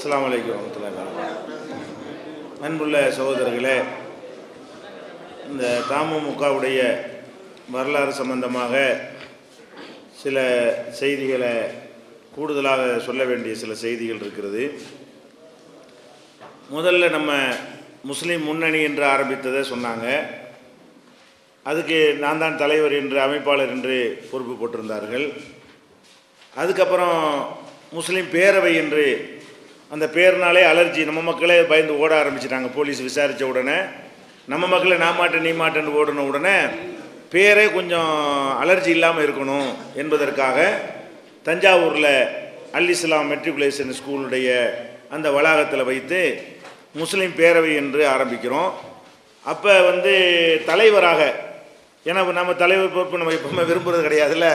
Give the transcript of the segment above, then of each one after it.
அஸ்லாம் வலைக்கம் அன்புள்ள சகோதரர்களே இந்த தமுமுகவுடைய வரலாறு சம்பந்தமாக சில செய்திகளை கூடுதலாக சொல்ல வேண்டிய சில செய்திகள் இருக்கிறது. முதல்ல நம்ம முஸ்லீம் முன்னணி என்று ஆரம்பித்ததை சொன்னாங்க. அதுக்கு நான் தான் தலைவர் என்று அமைப்பாளர் என்று பொறுப்பு போட்டிருந்தார்கள். அதுக்கப்புறம் முஸ்லீம் பேரவை என்று அந்த பேர்னாலே அலர்ஜி. நம்ம மக்களே பயந்து ஓட ஆரம்பிச்சிட்டாங்க. போலீஸ் விசாரித்த உடனே நம்ம மக்களை நான் மாட்டேன் நீ மாட்டேன்னு ஓடின உடனே பேரே கொஞ்சம் அலர்ஜி இல்லாமல் இருக்கணும் என்பதற்காக தஞ்சாவூரில் அல் இஸ்லாம் மெட்ரிகுலேஷன் ஸ்கூலுடைய அந்த வளாகத்தில் வைத்து முஸ்லீம் பேரவை என்று ஆரம்பிக்கிறோம். அப்போ வந்து தலைவராக ஏன்னா நம்ம தலைவர் பொறுப்பு நம்ம எப்பவுமே விரும்புறது கிடையாதுல்ல.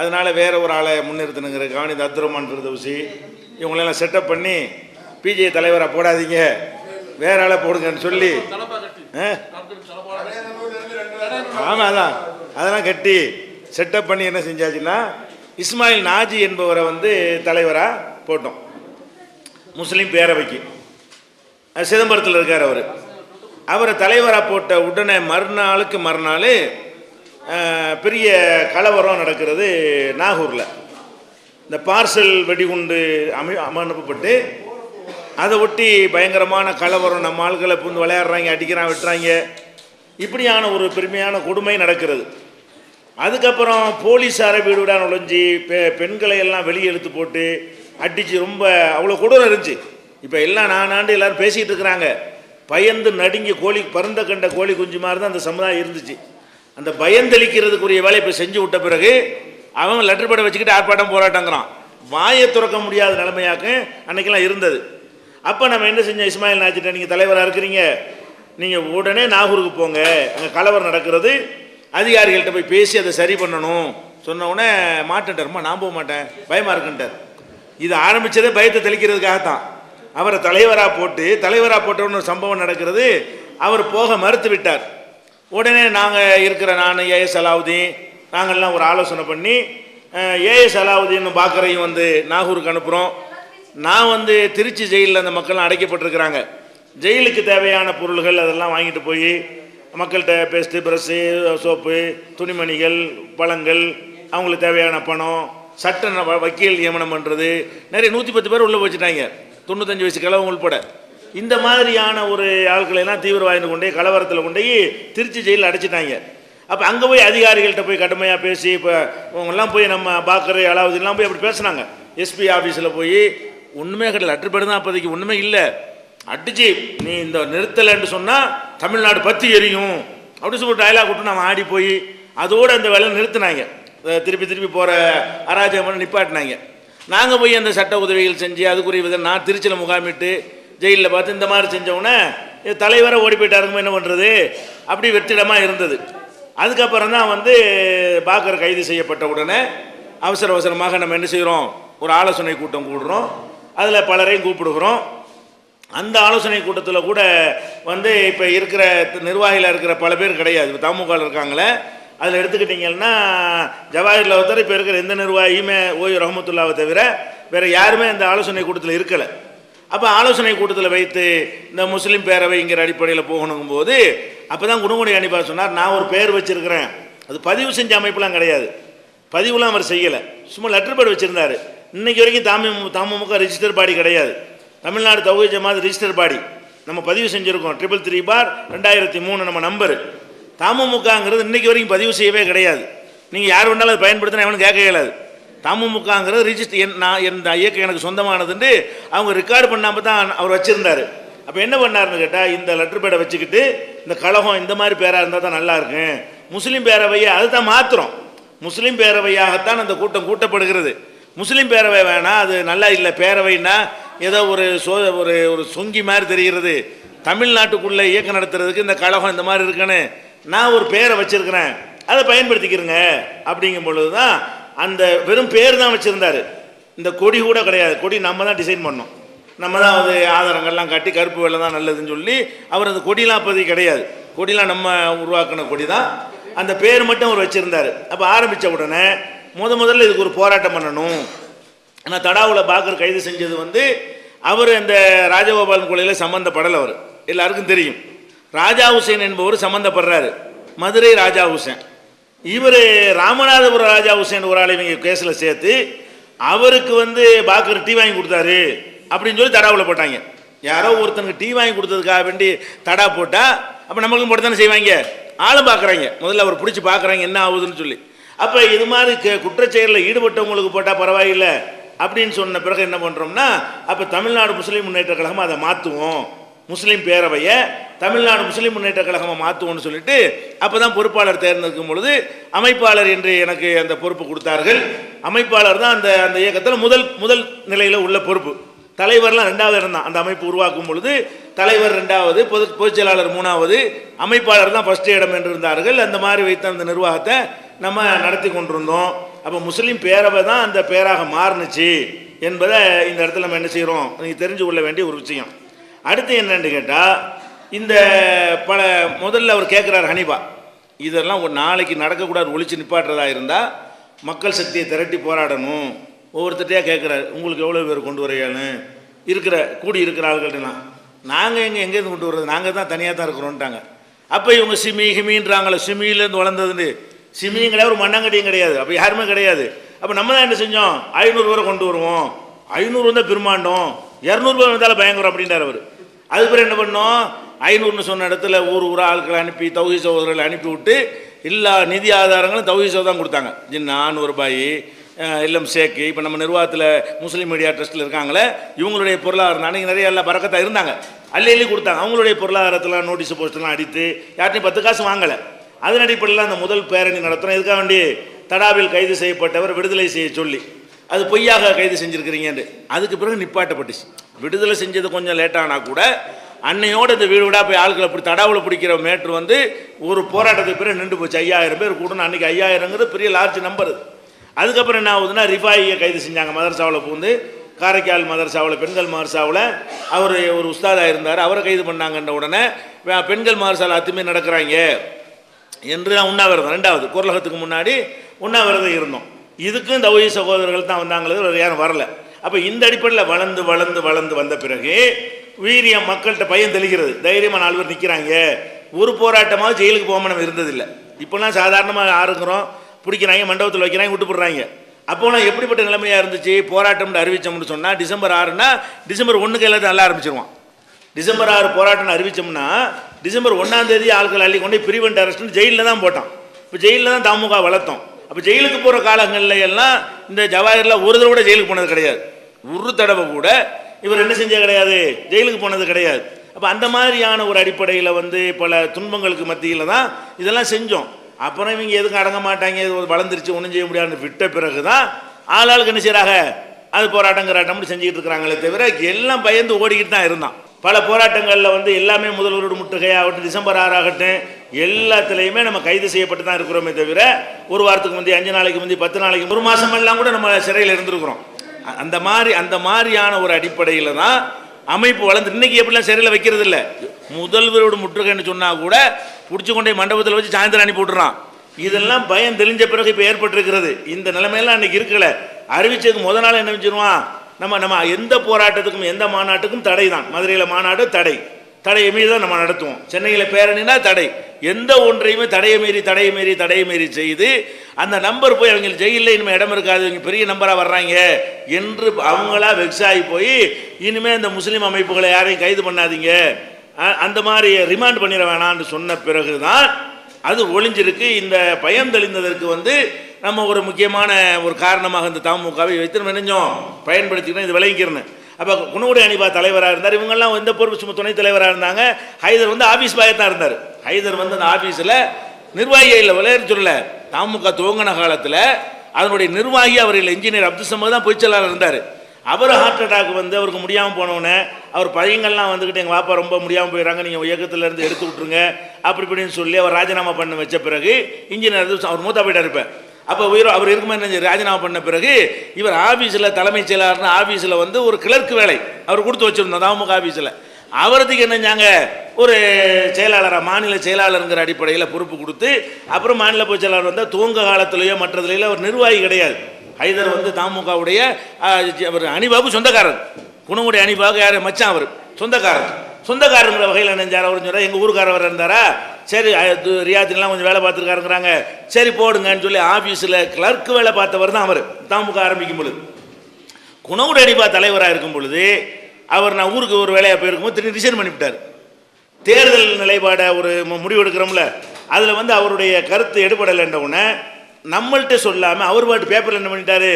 அதனால வேற ஒரு ஆளை முன்னிறுத்தணுங்கிற கவனி அப்துரமான் ஃபிரதௌசி இவங்களெல்லாம் செட்டப் பண்ணி பிஜே தலைவராக போடாதீங்க. வேற ஆளை போடுங்கன்னு சொல்லி. ஆமாம் அதான் அதெல்லாம் கட்டி செட்டப் பண்ணி என்ன செஞ்சாச்சுன்னா இஸ்மாயில் நாஜி என்பவரை வந்து தலைவராக போட்டோம். முஸ்லீம் பேரவைக்கு. சிதம்பரத்தில் இருக்கார் அவர். அவரை தலைவராக போட்ட உடனே மறுநாளுக்கு மறுநாள் பெரிய கலவரம் நடக்கிறது நாகூரில். இந்த பார்சல் வெடிகுண்டு அமை அனுப்பப்பட்டு அதை ஒட்டி பயங்கரமான கலவரம் நம்ம ஆள்களை புந்து விளையாடுறாங்க அடிக்கிறான் வெட்டுறாங்க. இப்படியான ஒரு பெருமையான கொடுமை நடக்கிறது. அதுக்கப்புறம் போலீஸாரை வீடு வீடாக நுழைஞ்சி பெ பெண்களை எல்லாம் வெளியே எடுத்து போட்டு அடித்து ரொம்ப அவ்வளோ கொடூரம் இருந்துச்சு. இப்போ எல்லாம் நான் ஆண்டு எல்லோரும் பேசிகிட்டு இருக்கிறாங்க. பயந்து நடுங்கி கோழி பருந்த கண்ட கோழி குஞ்சு மாதிரி தான் அந்த சமுதாயம் இருந்துச்சு. அந்த பயந்தளிக்கிறதுக்குரிய வேலையை இப்போ செஞ்சு விட்ட பிறகு அவன் லெட்டர் படம் வச்சுக்கிட்டு ஆர்ப்பாட்டம் போராட்டங்கிறான். வாயை துறக்க முடியாத நிலைமையாக்க அன்னைக்கெல்லாம் இருந்தது. அப்போ நம்ம என்ன செஞ்சோம்? இஸ்மாயில் நாச்சிட்ட நீங்கள் தலைவராக இருக்கிறீங்க. நீங்கள் உடனே நாகூருக்கு போங்க. அங்கே கலவரம் நடக்கிறது. அதிகாரிகள்கிட்ட போய் பேசி அதை சரி பண்ணணும். சொன்ன உடனே மாட்டேன்ட்டார்மா நான் போக மாட்டேன். பயமாக இருக்குன்ட்டார். இது ஆரம்பித்ததே பயத்தை தெளிக்கிறதுக்காகத்தான். அவரை தலைவராக போட்டு தலைவராக போட்டவன்னு ஒரு சம்பவம் நடக்கிறது. அவர் போக மறுத்து விட்டார். உடனே நாங்கள் இருக்கிற நான் ஏஎஸ் அலாவுதீன் நாங்கள்லாம் ஒரு ஆலோசனை பண்ணி ஏஎஸ் அலாவுதீன் பாக்கரையும் வந்து நாகூருக்கு அனுப்புகிறோம் நான் வந்து திருச்சி ஜெயிலில் அந்த மக்கள்லாம் அடைக்கப்பட்டிருக்கிறாங்க. ஜெயிலுக்கு தேவையான பொருள்கள் அதெல்லாம் வாங்கிட்டு போய் மக்கள்கிட்ட பேஸ்ட்டு ப்ரஷ்ஷு சோப்பு துணிமணிகள் பழங்கள் அவங்களுக்கு தேவையான பணம் சட்ட வ- வக்கீல் நியமனம் பண்ணுறது நிறைய நூற்றி பத்து பேர் உள்ளே வச்சுட்டாங்க தொண்ணூத்தஞ்சு வயசு கிழவங்க உள்பட. இந்த மாதிரியான ஒரு ஆட்களை எல்லாம் தீவிரவாதின்னு கொண்டு கலவரத்தில் கொண்டு போய் திருச்சி ஜெயிலில் அடைச்சிட்டாங்க. அப்போ அங்கே போய் அதிகாரிகள்கிட்ட போய் கடுமையாக பேசி இப்போ இவங்கெல்லாம் போய் நம்ம பாக்கர் அலாவுதீன்லாம் போய் அப்படி பேசுனாங்க. எஸ்பி ஆஃபீஸில் போய் ஒன்றுமே கிடையாது லெட்டர் தான் அப்போதைக்கு ஒன்றுமே இல்லை. அடிச்சு நீ இந்த நிறுத்தலைன்னு சொன்னால் தமிழ்நாடு பற்றி எரியும். அப்படின்னு சொல்லி டைலாக் விட்டு நம்ம ஆடி போய் அதோடு அந்த வேலை நிறுத்தினாங்க. திருப்பி திருப்பி போகிற அராஜகம் நிப்பாட்டினாங்க. நாங்கள் போய் அந்த சட்ட உதவிகள் செஞ்சு அதுக்குரிய விதம் நான் திருச்சியில் முகாமிட்டு ஜெயிலில் பார்த்து இந்த மாதிரி செஞ்சவுடனே தலைவரை ஓடி போயிட்டாருங்க என்ன பண்ணுறது அப்படி வெற்றிடமாக இருந்தது. அதுக்கப்புறம் தான் வந்து பாக்கர் கைது செய்யப்பட்ட உடனே அவசர அவசரமாக நம்ம என்ன செய்கிறோம் ஒரு ஆலோசனை கூட்டம் கூடுறோம். அதில் பலரையும் கூப்பிடுகிறோம். அந்த ஆலோசனை கூட்டத்தில் கூட வந்து இப்போ இருக்கிற நிர்வாகியில் இருக்கிற பல பேர் கிடையாது. தாமுகால் தமுகவில் இருக்காங்களே அதில் எடுத்துக்கிட்டிங்கன்னா ஜவாஹிரில் ஒருத்தர் இப்போ இருக்கிற எந்த நிர்வாகியுமே ஓய் ரஹமத்துல்லாவை தவிர வேறு யாருமே அந்த ஆலோசனை கூட்டத்தில் இருக்கலை. அப்போ ஆலோசனை கூட்டத்தில் வைத்து இந்த முஸ்லீம் பேரவைங்கிற அடிப்படையில் போகணுங்கும் போது அப்போ தான் குணகுடி அனிபா சொன்னார் நான் ஒரு பேர் வச்சிருக்கிறேன். அது பதிவு செஞ்ச அமைப்புலாம் கிடையாது. பதிவுலாம் அவர் செய்யலை. சும்மா லெட்டர் பேர் வச்சுருந்தார். இன்றைக்கி வரைக்கும் தாமி தாமமுக ரிஜிஸ்டர் பாடி கிடையாது. தமிழ்நாடு தகுதி ஜமாத் ரிஜிஸ்டர் பாடி நம்ம பதிவு செஞ்சுருக்கோம். ட்ரிபிள் த்ரீ பார் ரெண்டாயிரத்தி மூணு நம்ம நம்பரு தமுமுகங்கிறது இன்றைக்கி வரைக்கும் பதிவு செய்யவே கிடையாது. நீங்கள் யார் வேணாலும் அதை பயன்படுத்தினா எவனும் கேட்க இயலாது தமுமுகங்கிறது ரிஜிஸ்டர் என் நான் இந்த இயக்கம் எனக்கு சொந்தமானதுன்னு அவங்க ரெக்கார்டு பண்ணாமல் தான் அவர் வச்சுருந்தாரு. அப்போ என்ன பண்ணாருன்னு கேட்டால் இந்த லெட்டர் பேடை வச்சுக்கிட்டு இந்த கழகம் இந்த மாதிரி பேராக இருந்தால் தான் நல்லா இருக்கும். முஸ்லீம் பேரவையை அதுதான் தான் முஸ்லீம் பேரவையாகத்தான் அந்த கூட்டம் கூட்டப்படுகிறது. முஸ்லீம் பேரவை வேணாம் அது நல்லா இல்லை. பேரவைன்னா ஏதோ ஒரு சோ ஒரு ஒரு சொங்கி மாதிரி தெரிகிறது. தமிழ்நாட்டுக்குள்ளே இயக்கம் நடத்துறதுக்கு இந்த கழகம் இந்த மாதிரி இருக்குன்னு நான் ஒரு பேரை வச்சுருக்கிறேன். அதை பயன்படுத்திக்கிறேங்க. அப்படிங்கும் பொழுது தான் அந்த வெறும் பேர் தான் வச்சுருந்தாரு. இந்த கொடி கூட கிடையாது. கொடி நம்ம தான் டிசைன் பண்ணோம். நம்ம தான் அது ஆதாரங்கள்லாம் காட்டி கருப்பு வெள்ளை தான் நல்லதுன்னு சொல்லி அவர் அந்த கொடிலாம் அப்போதைக்கு கிடையாது. கொடிலாம் நம்ம உருவாக்கின கொடி தான். அந்த பேர் மட்டும் அவர் வச்சுருந்தார். அப்போ ஆரம்பித்த உடனே முத முதல்ல இதுக்கு ஒரு போராட்டம் பண்ணணும். ஆனால் தடாவில் பாக்கர் கைது செஞ்சது வந்து அவர் அந்த ராஜகோபாலன் கொலையில் சம்மந்தப்படலை அவர். எல்லாருக்கும் தெரியும். ராஜா ஹுசேன் என்பவர் சம்மந்தப்படுறாரு மதுரை ராஜா ஹுசேன். இவர் ராமநாதபுரம் ராஜா ஹுசேன் ஒரு ஆளை இவங்க கேஸில் சேர்த்து அவருக்கு வந்து பாக்கர் டீ வாங்கி கொடுத்தாரு அப்படின்னு சொல்லி தடாவில் போட்டாங்க. யாரோ ஒருத்தனுக்கு டீ வாங்கி கொடுத்ததுக்காக வேண்டி தடா போட்டால் அப்போ நம்மளுக்கும் போட்டு தானே செய்வாங்க? ஆளும் பார்க்குறாங்க முதல்ல அவர் பிடிச்சி பார்க்குறாங்க என்ன ஆகுதுன்னு சொல்லி. அப்போ இது மாதிரி க குற்றச்செயலில் ஈடுபட்டவங்களுக்கு போட்டால் பரவாயில்லை அப்படின்னு சொன்ன பிறகு என்ன பண்ணுறோம்னா அப்போ தமிழ்நாடு முஸ்லீம் முன்னேற்ற கழகம் அதை மாற்றுவோம் முஸ்லீம் பேரவையை தமிழ்நாடு முஸ்லீம் முன்னேற்ற கழகமாக மாற்றுவோம்னு சொல்லிட்டு அப்போ தான் பொறுப்பாளர் தேர்ந்தெடுக்கும் பொழுது அமைப்பாளர் என்று எனக்கு அந்த பொறுப்பு கொடுத்தார்கள். அமைப்பாளர் தான் அந்த அந்த இயக்கத்தில் முதல் முதல் நிலையில் உள்ள பொறுப்பு. தலைவர்லாம் ரெண்டாவது இடம் தான். அந்த அமைப்பு உருவாக்கும் பொழுது தலைவர் ரெண்டாவது பொது பொதுச் செயலாளர் மூணாவது அமைப்பாளர் தான் ஃபஸ்ட் இடம் என்று இருந்தார்கள். அந்த மாதிரி வைத்த அந்த நிர்வாகத்தை நம்ம நடத்தி கொண்டிருந்தோம். அப்போ முஸ்லீம் பேரவை தான் அந்த பேராக மாறுனுச்சு என்பதை இந்த இடத்துல நம்ம என்ன செய்கிறோம் நீங்கள் தெரிஞ்சு கொள்ள வேண்டிய ஒரு விஷயம். அடுத்து என்னன்னு கேட்டால் இந்த பல முதல்ல அவர் கேட்குறாரு ஹனிபா இதெல்லாம் ஒரு நாளைக்கு நடக்கக்கூடாது ஒழிச்சு நிப்பாட்டுறதா இருந்தால் மக்கள் சக்தியை திரட்டி போராடணும். ஒவ்வொருத்தட்டையாக கேட்குறாரு உங்களுக்கு எவ்வளோ பேர் கொண்டு வரையான்னு இருக்கிற கூடி இருக்கிற ஆள்கள்ட்டலாம். நாங்கள் எங்கே எங்கேருந்து கொண்டு வர்றது? நாங்கள் தான் தனியாக தான் இருக்கிறோன்ட்டாங்க. அப்போ இவங்க சிமி ஹிமின்றாங்களே சிமியிலேருந்து வளர்ந்ததுன்னு. சிமியும் கிடையாது ஒரு மண்ணாங்கட்டியும் கிடையாது. அப்போ யாருமே கிடையாது. அப்போ நம்ம தான் என்ன செஞ்சோம்? ஐநூறு பேரை கொண்டு வருவோம். ஐநூறு வந்தால் பெருமாண்டோம் இரநூறுபா வந்தாலும் பயங்கரம் அப்படின்றார் அவர். அது பிறகு என்ன பண்ணோம்? ஐநூறுன்னு சொன்ன இடத்துல ஊர் ஊரா ஆட்களை அனுப்பி தௌஹி சகோதரர்களை அனுப்பி விட்டு எல்லா நிதி ஆதாரங்களும் தௌஹி தான் கொடுத்தாங்க. ஜின்னா நூறுபாய் இல்லம் சேக்கு இப்போ நம்ம நிர்வாகத்தில் முஸ்லீம் மீடியா ட்ரஸ்ட்டில் இருக்காங்களே இவங்களுடைய பொருளாதாரம் அன்றைக்கி நிறைய எல்லாம் பறக்கத்தான் இருந்தாங்க. அள்ளி கொடுத்தாங்க. அவங்களுடைய பொருளாதாரத்தெல்லாம் நோட்டீஸ் போஸ்ட்லாம் அடித்து யார்ட்டையும் பத்து காசு வாங்கலை. அதன் அடிப்படையில் அந்த முதல் பேரணி நடத்துகிறோம் இதுக்காக வேண்டி? தடாவில் கைது செய்யப்பட்டவர் விடுதலை செய்ய சொல்லி. அது பொய்யாக கைது செஞ்சுருக்கிறீங்கன்னு அதுக்கு பிறகு நிப்பாட்டப்பட்டுச்சு. விடுதலை செஞ்சது கொஞ்சம் லேட்டானா கூட அன்னையோடு இந்த வீடு வீடாக போய் ஆட்களை இப்படி தடாவில் பிடிக்கிற மேட்ரு வந்து ஒரு போராட்டத்துக்கு பிறகு நின்று போச்சு. ஐயாயிரம் பேர் கூடணும். அன்றைக்கி ஐயாயிரங்கிறது பெரிய லார்ஜ் நம்பர் அதுக்கப்புறம் என்ன ஆகுதுன்னா ரிஃபாயியை கைது செஞ்சாங்க. மதரசாவில் பூந்து காரைக்கால் மதரசாவில் பெண்கள் மதரசாவில். அவர் ஒரு உஸ்தாதாக இருந்தார். அவரை கைது பண்ணாங்கன்ற உடனே பெண்கள் மதரசாவில் அத்துமே நடக்கிறாங்க. என்று நான் உண்ணாவிரதம். ரெண்டாவது குரலகத்துக்கு முன்னாடி உண்ணாவிரதம் இருந்தோம். இதுக்கும் தௌஹி சகோதரர்கள் தான் வந்தாங்களே வேறு யாரும் வரல. அப்போ இந்த அடிப்படையில் வளர்ந்து வளர்ந்து வளர்ந்து வந்த பிறகு வீரியம் மக்கள்கிட்ட பையன் தெளிக்கிறது. தைரியமாக நாலு பேர் நிற்கிறாங்க ஒரு போராட்டமாக ஜெயிலுக்கு போகாம நம்ம இருந்ததில்லை. இப்போலாம் சாதாரணமாக ஆறுக்கிறோம். பிடிக்கிறாங்க மண்டபத்தில் வைக்கிறாங்க விட்டு போடுறாங்க. அப்போலாம் எப்படிப்பட்ட நிலைமையாக இருந்துச்சு? போராட்டம்னு அறிவித்தோம்னு சொன்னால் டிசம்பர் ஆறுனா டிசம்பர் ஒன்றுக்கு எல்லாத்தையும் நல்லா ஆரம்பிச்சிருவான். டிசம்பர் ஆறு போராட்டம்னு அறிவித்தோம்னா டிசம்பர் ஒன்றாம் தேதி ஆட்கள் அள்ளி கொண்டு பிரிவெண்ட் அரெஸ்ட்னு ஜெயிலில் தான் போட்டான். இப்போ ஜெயிலில் தான் தாமுக வளர்த்தோம். அப்போ ஜெயிலுக்கு போகிற காலங்களில் எல்லாம் இந்த ஜவாஹர்லாம் ஒரு தடவை கூட ஜெயிலுக்கு போனது கிடையாது. ஒரு தடவை கூட இவர் என்ன செஞ்ச கிடையாது? ஜெயிலுக்கு போனது கிடையாது. அப்போ அந்த மாதிரியான ஒரு அடிப்படையில் வந்து பல துன்பங்களுக்கு மத்தியில் தான் இதெல்லாம் செஞ்சோம். அப்புறம் இவங்க எதுக்கும் அடங்க மாட்டாங்க இது வளர்ந்துருச்சு ஒன்றும் செய்ய முடியாதுன்னு விட்ட பிறகு தான் ஆளாளுக்கு என்ன செய்கிறாங்க அது போராட்டம் கராட்டம்னு செஞ்சுக்கிட்டு இருக்கிறாங்களே தவிர எல்லாம் பயந்து ஓடிக்கிட்டு தான் இருந்தான். பல போராட்டங்களில் வந்து எல்லாமே முதல்வரோட முட்டுகையாகட்டும் டிசம்பர் ஆறாகட்டும் எல்லாத்துலேயுமே நம்ம கைது செய்யப்பட்டு தான் இருக்கிறோமே தவிர ஒரு வாரத்துக்கு முந்தைய அஞ்சு நாளைக்கு முந்தி பத்து நாளைக்கு ஒரு மாதம் எல்லாம் கூட நம்ம சிறையில் இருந்திருக்கிறோம். அந்த மாதிரி அந்த மாதிரியான ஒரு அடிப்படையில் தான் அமைப்பு வளர்ந்து இன்னைக்கு எப்படிலாம் சிறையில் வைக்கிறது இல்லை முதல்வரோட முற்றுகைன்னு சொன்னால் கூட பிடிச்சி கொண்டே மண்டபத்தில் வச்சு சாயந்தரம் அனுப்பி விட்டுறான். இதெல்லாம் பயம் தெளிஞ்ச பிறகு இப்போ ஏற்பட்டிருக்கிறது. இந்த நிலைமையெல்லாம் அன்னைக்கு இருக்கல. அறிவிச்சதுக்கு முத நாள் என்ன வச்சிருவான் நம்ம நம்ம எந்த போராட்டத்துக்கும் எந்த மாநாட்டுக்கும் தடை தான். மதுரையில் மாநாடு தடை. தடையை மீறி தான் நம்ம நடத்துவோம். சென்னையில் பேரணினா தடை. எந்த ஒன்றையுமே தடையை மீறி தடையை மீறி தடையை மீறி செய்து அந்த நம்பர் போய் அவங்க ஜெயிலில் இனிமேல் இடம் இருக்காது இவங்க பெரிய நம்பராக வர்றாங்க என்று அவங்களா வெக்ஸ் ஆகி போய் இனிமேல் இந்த முஸ்லீம் அமைப்புகளை யாரையும் கைது பண்ணாதீங்க. அந்த மாதிரி ரிமாண்ட் பண்ணிட வேணாம்னு சொன்ன பிறகு தான் அது ஒளிஞ்சிருக்கு. இந்த பயம் தெளிந்ததற்கு வந்து நம்ம ஒரு முக்கியமான ஒரு காரணமாக இந்த தமுகவை வைத்து நம்ம நினைஞ்சோம் பயன்படுத்திக்கணும் இது விளங்கிக்கிறேன் அப்போ குணவுடி அணிபா தலைவராக இருந்தார் இவங்கெல்லாம் எந்த பொறுப்பு சும்மா துணைத் தலைவராக இருந்தாங்க? ஹைதர் வந்து ஆஃபீஸ் பாயாக தான் இருந்தார். ஹைதர் வந்து அந்த ஆஃபீஸில் நிர்வாகியில் இல்லை விளையாட சொல்லல தமுக துவங்கின காலத்தில் அதனுடைய நிர்வாகி அவர் இல்லை இன்ஜினியர் அப்துல் சமத் தான் பொய்ச்சலாளர் இருந்தார். அவர் ஹார்ட் அட்டாக் வந்து அவருக்கு முடியாமல் போனவுடனே அவர் பையங்கள்லாம் வந்துக்கிட்டு எங்கள் வாப்பா ரொம்ப முடியாமல் போயிடறாங்க நீங்கள் இயக்கத்துல இருந்து எடுத்து விட்ருங்க அப்படி இப்படின்னு சொல்லி அவர் ராஜினாமா பண்ண வச்ச பிறகு இன்ஜினியர் அவர் மூத்தா போயிட்டார் இருப்பேன் அப்போ உயிர் அவர் இருக்குமா என்ன செஞ்சு ராஜினாமா பண்ண பிறகு இவர் ஆஃபீஸில் தலைமைச் செயலாளர்னு ஆஃபீஸில் வந்து ஒரு கிளர்க்கு வேலை அவர் கொடுத்து வச்சுருந்தோம் தாமுக ஆஃபீஸில் அவரதுக்கு என்ன செஞ்சாங்க ஒரு செயலாளராக மாநில செயலாளருங்கிற அடிப்படையில் பொறுப்பு கொடுத்து அப்புறம் மாநில பொதுச் செயலாளர் வந்தால் துவங்க காலத்திலேயோ மற்றதுலையோ ஒரு நிர்வாகி கிடையாது. ஹைதர் வந்து தாமுகவுடைய அவர் அணிபாபு சொந்தக்காரர். குணமுடைய அணிபாக யார்? மச்சான் அவர். சொந்தக்காரர். சொந்தக்காரங்கிற வகையில் நினைஞ்சார் அவர் சொன்னார் எங்கள் ஊருக்காரவர் இருந்தாரா? சரி ரியாத்திலாம் கொஞ்சம் வேலை பார்த்துருக்காருங்கிறாங்க. சரி போடுங்கன்னு சொல்லி ஆஃபீஸில் கிளர்க் வேலை பார்த்தவர் தான் அவர். தாமுக ஆரம்பிக்கும் பொழுது. குணவுட அடிப்பா தலைவராக இருக்கும் பொழுது அவர் நான் ஊருக்கு ஒரு வேலையாக போயிருக்கும்போது திடீர்னு ரிசைன் பண்ணிவிட்டார். தேர்தல் நிலைப்பாடை ஒரு முடிவு எடுக்கிறோம்ல அதில் வந்து அவருடைய கருத்து எடுபடலைன்ற உடனே நம்மள்கிட்ட சொல்லாமல் அவர் பாட்டு பேப்பரில் என்ன பண்ணிட்டாரு?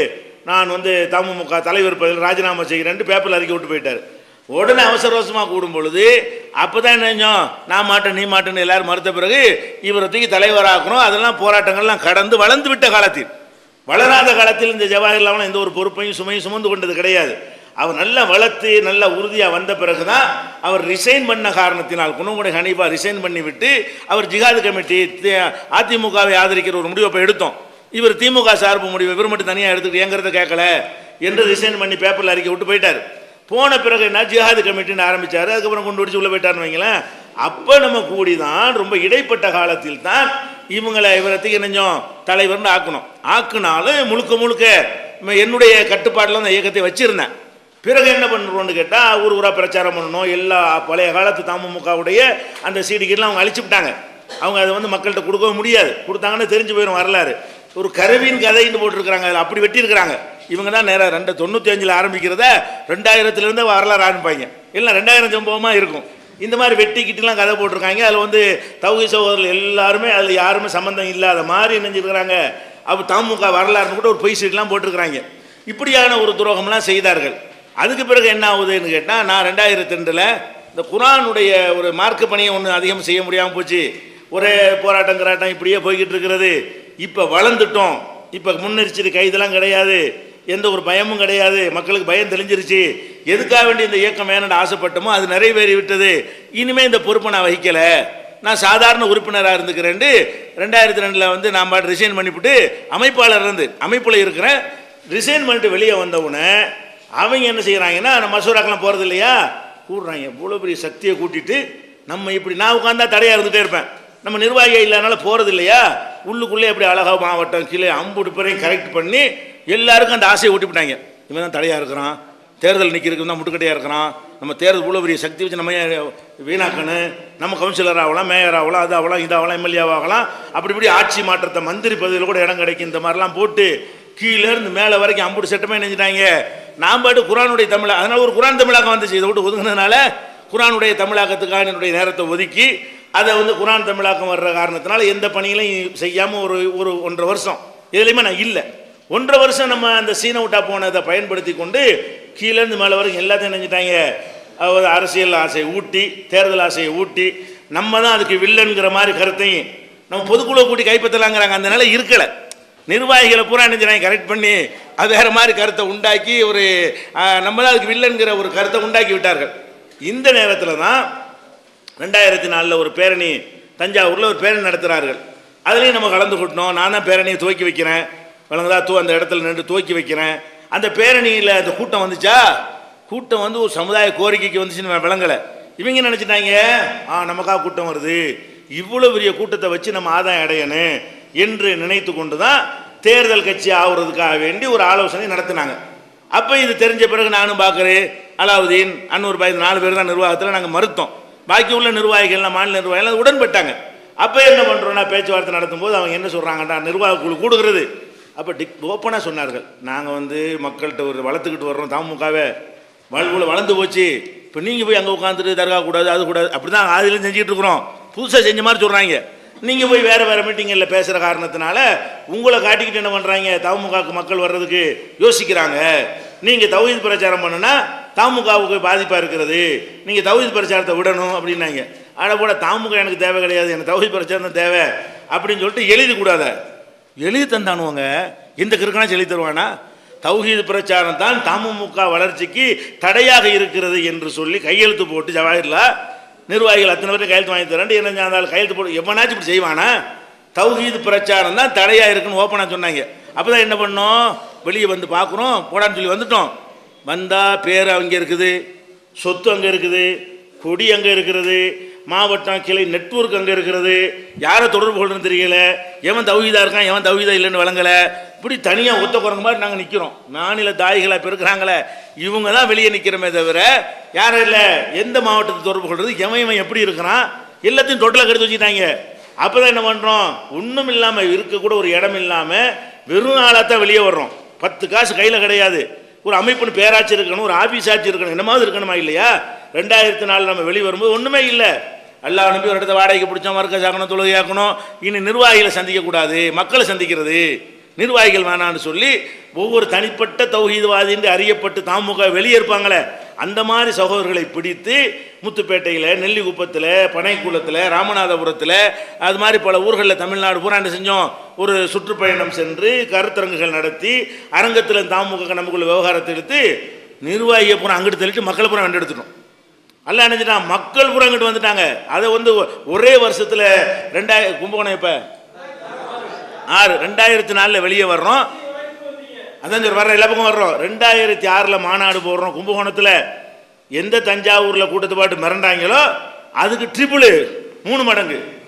நான் வந்து தமுமுக தலைவர் பதவியில் ராஜினாமா செய்கிறேன்ட்டு பேப்பரில் அறிக்கை விட்டு போயிட்டார். உடனே அவசர அவசரமாக கூடும் பொழுது அப்போ தான் நினைஞ்சோம் நான் மாட்டேன் நீ மாட்டேன்னு எல்லாரும் மறுத்த பிறகு இவரை தூக்கி தலைவராக்கணும் அதெல்லாம் போராட்டங்கள்லாம் கடந்து வளர்ந்து விட்ட காலத்தில். வளராத காலத்தில் இந்த ஜவாஹர்லாலாம் எந்த ஒரு பொறுப்பையும் சுமையும் சுமந்து கொண்டது கிடையாது. அவர் நல்லா வளர்த்து நல்லா உறுதியாக வந்த பிறகு தான் அவர் ரிசைன் பண்ண காரணத்தினால் குணங்குடி ஹனீஃபா ரிசைன் பண்ணிவிட்டு அவர் ஜிகாது கமிட்டி அதிமுகவை ஆதரிக்கிற ஒரு முடிவை இப்போ எடுத்தோம். இவர் திமுக சார்பு முடிவு இவர் மட்டும் தனியாக எடுத்துக்கிட்டு ஏங்கிறத கேட்கல என்று ரிசைன் பண்ணி பேப்பரில் அறிக்கை விட்டு போயிட்டார். போன பிறகு என்ன ஜிஹாது கமிட்டின்னு ஆரம்பித்தார் அதுக்கப்புறம் கொண்டு வச்சு உள்ளே போயிட்டாருன்னு வைங்களேன். அப்போ நம்ம கூடி தான் ரொம்ப இடைப்பட்ட காலத்தில் தான் இவங்களை இவரத்துக்கு நெஞ்சம் தலைவர்னு ஆக்கணும். ஆக்குனாலும் முழுக்க முழுக்க என்னுடைய கட்டுப்பாட்டில் அந்த இயக்கத்தை வச்சிருந்தேன். பிறகு என்ன பண்ணுறோன்னு கேட்டால் ஊர் ஊராக பிரச்சாரம் பண்ணணும். எல்லா பழைய காலத்து தமுமுகவுடைய அந்த சீடிக்கெல்லாம் அவங்க அழிச்சு விட்டாங்க அவங்க அதை வந்து மக்கள்கிட்ட கொடுக்கவும் முடியாது. கொடுத்தாங்கன்னா தெரிஞ்சு போயிடும் வரலாறு. ஒரு கருவின் கதைன்னு போட்டிருக்கிறாங்க அதில். அப்படி வெட்டியிருக்கிறாங்க. இவங்க தான் நேராக ரெண்டு தொண்ணூற்றி அஞ்சில் ஆரம்பிக்கிறத ரெண்டாயிரத்துலேருந்து வரலாறு ஆரம்பிப்பாங்க. இல்லை ரெண்டாயிரம் சம்பவமாக இருக்கும். இந்த மாதிரி வெட்டிக்கிட்டுலாம் கதை போட்டிருக்காங்க. அதில் வந்து தௌகி சகோதரர்கள் எல்லாருமே அதில் யாருமே சம்மந்தம் இல்லாத மாதிரி நினைஞ்சிருக்கிறாங்க அப்போ தமுக வரலாறுன்னு கூட ஒரு பொய் சீட்லாம் போட்டிருக்கிறாங்க. இப்படியான ஒரு துரோகம்லாம் செய்தார்கள். அதுக்கு பிறகு என்ன ஆகுதுன்னு கேட்டால் நான் ரெண்டாயிரத்தி ரெண்டில் இந்த குரானுடைய ஒரு மார்க் பணியை ஒன்று அதிகம் செய்ய முடியாமல் போச்சு. ஒரே போராட்டம் கிராட்டம் இப்படியே போய்கிட்டு இருக்கிறது. இப்போ வளர்ந்துட்டோம். இப்போ முன்னெரிச்சது கைதெல்லாம் கிடையாது. எந்த ஒரு பயமும் கிடையாது. மக்களுக்கு பயம் தெளிஞ்சிருச்சு. எதுக்காக வேண்டி இந்த இயக்கம் வேணும்னு ஆசைப்பட்டோமோ அது நிறைவேறி விட்டது. இனிமேல் இந்த பொறுப்பை நான் வகிக்கலை. நான் சாதாரண உறுப்பினராக இருந்துக்கிறேன் ரெண்டாயிரத்தி ரெண்டில் வந்து நான் பாட்டு ரிசைன் பண்ணிவிட்டு அமைப்பாளர் இருந்து அமைப்பில் இருக்கிறேன் ரிசைன் பண்ணிட்டு வெளியே வந்தவுடனே அவங்க என்ன செய்கிறாங்கன்னா நம்ம மசூராக்கெல்லாம் போகிறது இல்லையா கூடுறாங்க. இவ்வளோ பெரிய சக்தியை கூட்டிட்டு நம்ம இப்படி நான் உட்காந்தா தடையாக இருந்துகிட்டே இருப்பேன். நம்ம நிர்வாகியாக இல்லாதனால போகிறது இல்லையா உள்ளுக்குள்ளே எப்படி அழகாக மாவட்டம் கீழே அம்புட்டு பேரையும் கரெக்ட் பண்ணி எல்லாருக்கும் அந்த ஆசையை ஓட்டிவிட்டாங்க இவன் தான் தடையாக இருக்கிறான். தேர்தல் நிற்கிறதுக்கு தான் முட்டுக்கட்டையாக இருக்கிறான். நம்ம தேர்தல் இவ்வளோ பெரிய சக்தி வச்சு நம்ம ஏன் வீணாக்கணும்? நம்ம கவுன்சிலர் ஆகலாம் மேயர் ஆகலாம் அது ஆகலாம் இதாகலாம் எம்எல்ஏ ஆகலாம். அப்படி இப்படி ஆட்சி மாற்றத்தை மந்திரி பதவியில் கூட இடம் கிடைக்கும். இந்த மாதிரிலாம் போட்டு கீழே இருந்து மேலே வரைக்கும் அம்புட்டு சட்டமே நினைஞ்சிட்டாங்க. நான் பாட்டு குரானுடைய தமிழா அதனால் ஒரு குரான் தமிழாக்கம் வந்துச்சு. இதை விட்டு ஒதுங்கினதுனால குரானுடைய தமிழாக்கத்துக்காக என்னுடைய நேரத்தை ஒதுக்கி அதை வந்து குரான் தமிழாக்கம் வர்ற காரணத்தினால எந்த பணிகளையும் செய்யாமல் ஒரு ஒரு ஒன்றரை வருஷம். இதுலேயுமே நான் இல்லை. ஒன்றரை வருஷம் நம்ம அந்த சீன விட்டா போனதை பயன்படுத்தி கொண்டு கீழேருந்து மேலே வரைக்கும் எல்லாத்தையும் நினைஞ்சிட்டாங்க. அதாவது அரசியல் ஆசையை ஊட்டி தேர்தல் ஆசையை ஊட்டி நம்ம தான் அதுக்கு வில்லனுங்கிற மாதிரி கருத்தையும் நம்ம பொதுக்குழு கூட்டி கைப்பற்றலாங்கிறாங்க. அந்த நிலை இருக்கலை. நிர்வாகிகளை பூரா நினைஞ்சாங்க கரெக்ட் பண்ணி அது வேறு மாதிரி கருத்தை உண்டாக்கி ஒரு ஆஹ், நம்ம அதுக்கு வில்லன்கிற ஒரு கருத்தை உண்டாக்கி விட்டார்கள். இந்த நேரத்தில் தான் ரெண்டாயிரத்தி நாலில் ஒரு பேரணி தஞ்சாவூரில் ஒரு பேரணி நடத்துகிறார்கள் அதுலேயும் நம்ம கலந்து கொட்டணும் நான் தான் பேரணியை துவக்கி வைக்கிறேன். விளங்குதா தூ அந்த இடத்துல நின்று துவக்கி வைக்கிறேன். அந்த பேரணியில் அந்த கூட்டம் வந்துச்சா? கூட்டம் வந்து ஒரு சமுதாய கோரிக்கைக்கு வந்துச்சுன்னு விளங்கலை. இவங்க நினச்சிட்டாங்க? ஆ நமக்காக கூட்டம் வருது. இவ்வளோ பெரிய கூட்டத்தை வச்சு நம்ம ஆதாயம் அடையணும். என்று நினைத்து கொண்டு தான் தேர்தல் கட்சி ஆகுறதுக்காக வேண்டி ஒரு ஆலோசனை நடத்தினாங்க. அப்போ இது தெரிஞ்ச பிறகு நானும் பார்க்குறேன் அலாவுதீன் அன்னூர் பாய் நாலு பேர் தான் நிர்வாகத்தில் நாங்கள் மறுத்தோம். பாக்கி உள்ள நிர்வாகிகள்லாம் மாநில நிர்வாகிகள் உடன்பட்டாங்க. அப்போ என்ன பண்ணுறோன்னா பேச்சுவார்த்தை நடத்தும்போது அவங்க என்ன சொல்கிறாங்கன்னா நிர்வாக குழு கூடுகிறது. அப்போ டிக் ஓப்பனாக சொன்னார்கள். நாங்கள் வந்து மக்கள்கிட்ட ஒரு வளர்த்துக்கிட்டு வர்றோம் தாமுகாவே வாழ்வுல வளர்ந்து போச்சு. இப்போ நீங்கள் போய் அங்கே உட்காந்துட்டு தர்கா கூடாது அது கூடாது அப்படி தான் ஆதிலும் செஞ்சுக்கிட்டு இருக்கிறோம். புதுசாக செஞ்ச மாதிரி சொல்கிறாங்க நீங்கள் போய் வேறு வேறு மீட்டிங்கில் பேசுகிற காரணத்தினால உங்களை காட்டிக்கிட்டு என்ன பண்ணுறாங்க தமுகாவுக்கு மக்கள் வர்றதுக்கு யோசிக்கிறாங்க. நீங்கள் தௌஹீத் பிரச்சாரம் பண்ணுனா தமுகாவுக்கு பாதிப்பாக இருக்கிறது. நீங்கள் தௌஹீத் பிரச்சாரத்தை விடணும் அப்படின்னாங்க. ஆனால் கூட தாமுக எனக்கு தேவை கிடையாது. எனக்கு தௌஹீத் பிரச்சாரம் தான் தேவை அப்படின்னு சொல்லிட்டு எழுதி கூடாத. எழுதி தந்தானுவங்க. எந்த கிறுக்கனா எழுதி தருவானா? தௌஹீது பிரச்சாரம் தான் தமுமுக வளர்ச்சிக்கு தடையாக இருக்கிறது என்று சொல்லி கையெழுத்து போட்டு ஜவாஹர்லா நிர்வாகிகள் அத்தனை பேரும் கையெழுத்து வாங்கி தரேன். என்ன இருந்தாலும் கையெழுத்து போட்டு எவனாச்சும் இப்படி செய்வானா? தௌஹீது பிரச்சாரம் தான் தடையாக இருக்குன்னு ஓப்பனாக சொன்னாங்க. அப்போ தான் என்ன பண்ணோம்? வெளியே வந்து பார்க்குறோம். போடான்னு சொல்லி வந்துட்டோம். வந்தால் பேர் அங்கே இருக்குது சொத்து அங்கே இருக்குது கொடி அங்கே இருக்கிறது மாவட்டம் கிளை நெட்வொர்க் அங்கே இருக்கிறது யாரை தொடர்பு கொள்றதுன்னு தெரியல. எவன் தௌஹீதா இருக்கான் எவன் தௌஹீதா இல்லைன்னு வழங்கலை இப்படி தனியாக ஒத்த குரங்கு மாதிரி நாங்கள் நிற்கிறோம் மாநில தாய்களாக பெருக்கிறாங்களே இவங்க தான் வெளியே நிற்கிறோமே தவிர யாரும் இல்லை. எந்த மாவட்டத்தை தொடர்பு கொள்வது எவன் இவன் எப்படி இருக்கிறான்? எல்லாத்தையும் தொட்டில் கெடுத்து வச்சுட்டாங்க அப்போ தான் என்ன பண்ணுறோம் ஒன்றும் இல்லாமல் இருக்கக்கூட ஒரு இடம் இல்லாமல் வெறும் ஆளாக தான் வெளியே வர்றோம். பத்து காசு கையில் கிடையாது. ஒரு அமைப்புன்னு பேராட்சி இருக்கணும் ஒரு ஆஃபீஸ் ஆட்சி இருக்கணும். என்னமாவது இருக்கணுமா இல்லையா? ரெண்டாயிரத்தி நாலு நம்ம வெளியே வரும்போது ஒன்றுமே இல்லை. எல்லாம் அனுப்பி ஒரு இடத்த வாடகைக்கு பிடிச்சோம் மறுக்க சாக்கணும் தொழுகையாக்கணும் இனி நிர்வாகிகளை சந்திக்கக்கூடாது மக்களை சந்திக்கிறது. நிர்வாகிகள் வேணான்னு சொல்லி ஒவ்வொரு தனிப்பட்ட தௌஹீதவாதி என்று அறியப்பட்டு தாமுக வெளியே இருப்பாங்களே அந்த மாதிரி சகோதரர்களை பிடித்து முத்துப்பேட்டையில் நெல்லிக்குப்பத்தில் பனைக்குளத்தில் ராமநாதபுரத்தில் அது மாதிரி பல ஊர்களில் தமிழ்நாடு பூரா என்ன செஞ்சோம். ஒரு சுற்றுப்பயணம் சென்று கருத்தரங்குகள் நடத்தி அரங்கத்தில் தாமுக நமக்குள்ள விவகாரத்தை எடுத்து நிர்வாகியை பூரா அங்கிட்டு தள்ளிட்டு மக்களை பூரா வெண்டெடுத்துட்டோம் அல்ல நினைச்சிட்டான். மக்கள் புறங்கிட்டு வந்துட்டாங்க. அதை வந்து ஒ- ஒரே வருஷத்தில் ரெண்டாயிரம் கும்பகோணம் இப்போ ஆறு. ரெண்டாயிரத்தி நாலில் வெளியே வர்றோம். அதான் வர்ற எல்லா பக்கம் வர்றோம். ரெண்டாயிரத்தி ஆறில் மாநாடு போடுறோம் கும்பகோணத்தில். எந்த தஞ்சாவூரில் கூட்டத்து பாட்டு மிரண்டாங்களோ அதுக்கு ட்ரிபிள் மூணு மடங்கு.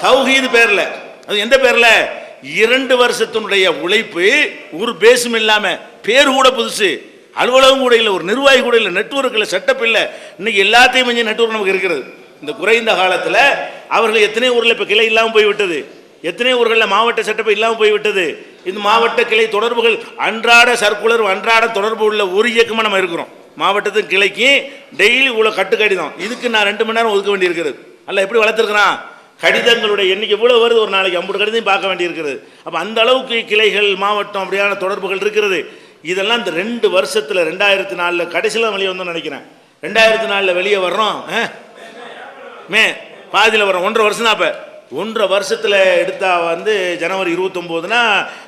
தௌஹீது பேரில். அது எந்த பேரில்? இரண்டு வருஷத்தினுடைய உழைப்பு ஒரு பேசும் இல்லாமல் பேர் கூட புதுசு. அலுவலகம் கூட இல்லை ஒரு நிர்வாகி கூட இல்லை நெட்ஒர்க் இல்லை செட்டப் இல்லை. இன்னைக்கு எல்லாத்தையும் கொஞ்சம் நெட்வொர்க் நமக்கு இருக்கிறது. இந்த குறைந்த காலத்தில் அவர்கள் எத்தனை ஊரில் இப்போ கிளை இல்லாமல் போய்விட்டது. எத்தனை ஊர்களில் மாவட்ட செட்டப் இல்லாமல் போய்விட்டது. இந்த மாவட்ட கிளை தொடர்புகள் அன்றாட சர்க்குலர் அன்றாட தொடர்பு உள்ள ஒரு இயக்கமாக நம்ம இருக்கிறோம். மாவட்டத்தின் கிளைக்கு டெய்லி இவ்வளோ கட்டுக்கடி தான். இதுக்கு நான் ரெண்டு மணி நேரம் ஒதுக்க வேண்டியிருக்கிறது. அல்ல எப்படி வளர்த்துருக்கிறான்? கடிதங்களுடைய எண்ணிக்கை இவ்வளோ வருது? ஒரு நாளைக்கு ஐம்பது கடிதம் பார்க்க வேண்டியிருக்கிறது. அப்போ அந்த அளவுக்கு கிளைகள் மாவட்டம் அப்படியான தொடர்புகள் இருக்கிறது. இதெல்லாம் இந்த ரெண்டு வருஷத்தில் ரெண்டாயிரத்தி நாலில் கடைசியில் வெளியே வந்தோம்னு நினைக்கிறேன். ரெண்டாயிரத்தி நாலில் வெளியே வர்றோம் ஆ? மே பாதியில் வரோம் ஒன்றரை வருஷம் தான் அப்போ. ஒன்றரை வருஷத்தில் எடுத்தா வந்து ஜனவரி இருபத்தொம்போதுனா